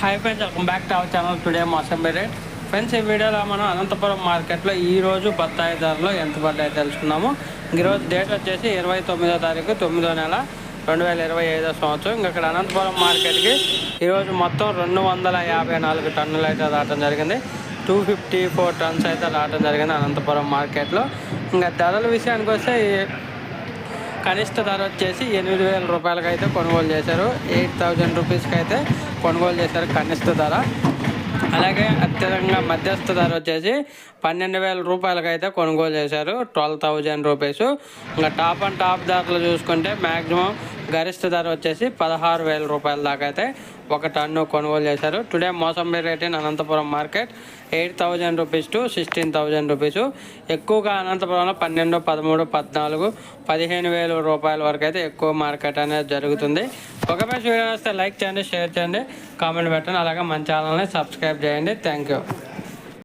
Hi friends welcome back to our channel today mosambi rate friends ఈ వీడియోలో మనం అనంతపురం మార్కెట్లో ఈరోజు బత్తాయి ధరలు ఎంత పడ్డాయి తెలుసుకున్నాము ఈరోజు డేట్ వచ్చేసి ఇరవై తొమ్మిదో తారీఖు తొమ్మిదో నెల రెండు వేల ఇరవై ఐదో సంవత్సరం. ఇంకా ఇక్కడ అనంతపురం మార్కెట్కి ఈరోజు మొత్తం రెండు వందల యాభై నాలుగు టన్నులు అయితే రావడం జరిగింది. టూ ఫిఫ్టీ ఫోర్ టన్స్ అయితే రావడం జరిగింది అనంతపురం మార్కెట్లో. ఇంకా ధరల విషయానికి వస్తే కనిష్ట ధర వచ్చేసి ఎనిమిది వేల రూపాయలకి అయితే కొనుగోలు చేశారు. ఎయిట్ థౌజండ్ రూపీస్కి అయితే కొనుగోలు చేశారు కనిష్ట ధర. అలాగే అత్యధికంగా మధ్యస్థ ధర వచ్చేసి పన్నెండు వేల రూపాయలకి అయితే కొనుగోలు చేశారు. Twelve thousand rupees. ఇంకా టాప్ అండ్ టాప్ ధరలు చూసుకుంటే మ్యాక్సిమం గరిష్ట ధర వచ్చేసి పదహారు వేల రూపాయల దాకా అయితే ఒక టన్ను కొనుగోలు చేశారు. Today mosambi rate in Anantapur market eight thousand rupees to sixteen thousand rupees ఎక్కువగా అనంతపురంలో పన్నెండు పదమూడు పద్నాలుగు పదిహేను వేల రూపాయల వరకు అయితే ఎక్కువ మార్కెట్ అనేది జరుగుతుంది. ఒక వీడియో వస్తే లైక్ చేయండి షేర్ చేయండి కామెంట్ పెట్టండి. అలాగే మన ఛానల్ని సబ్స్క్రైబ్ చేయండి. Thank you